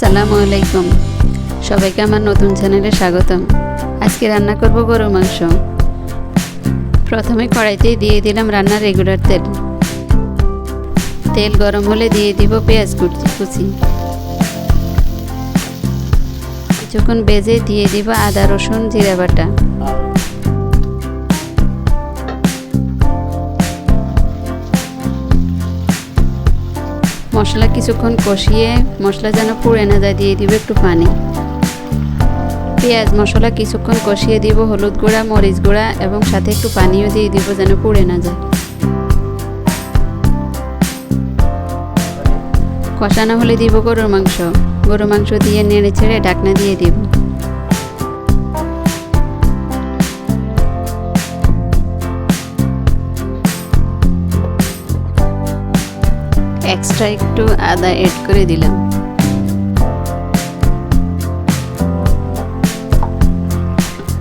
আসসালামু আলাইকুম। সবাইকে আমার নতুন চ্যানেলে স্বাগতম। আজকে রান্না করব গরুর মাংস। প্রথমে কড়াইতে দিয়ে দিলাম রান্নার রেগুলার তেল। তেল গরম হলে দিয়ে দিব পেঁয়াজ কুচি কুচি। কিছুক্ষণ বেজে দিয়ে দিব আদা, রসুন, জিরা বাটা। মশলা কিছুক্ষণ কষিয়ে মশলা যেন পুড়ে না যায়, দিয়ে দিব একটু পানি। পেঁয়াজ মশলা কিছুক্ষণ কষিয়ে দিব, হলুদ গুঁড়া, মরিচ গুঁড়া এবং সাথে একটু পানিও দিয়ে দিব যেন পুড়ে না যায়। কষানো হলে দিব গরুর মাংস। গরুর মাংস দিয়ে নেড়ে ছেড়ে ঢাকনা দিয়ে দিব। এক্সট্রা একটু আদা এড করে দিলাম।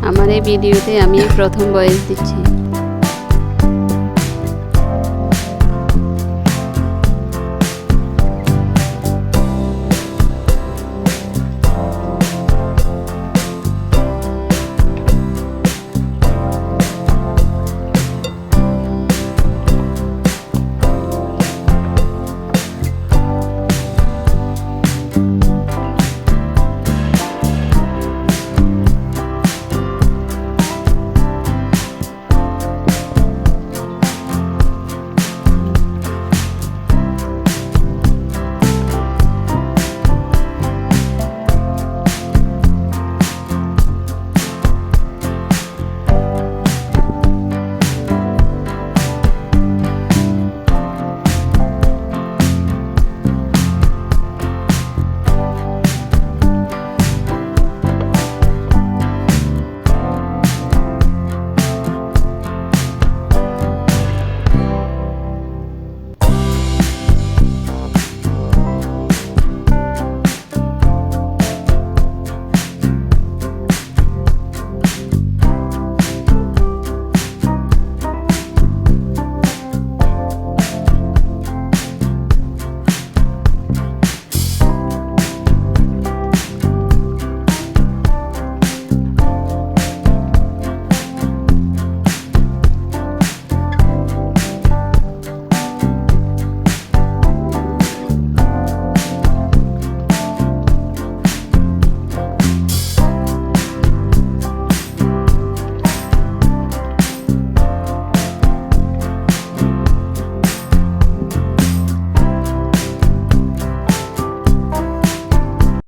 আমার এই ভিডিওতে আমি প্রথম বয়স দিচ্ছি।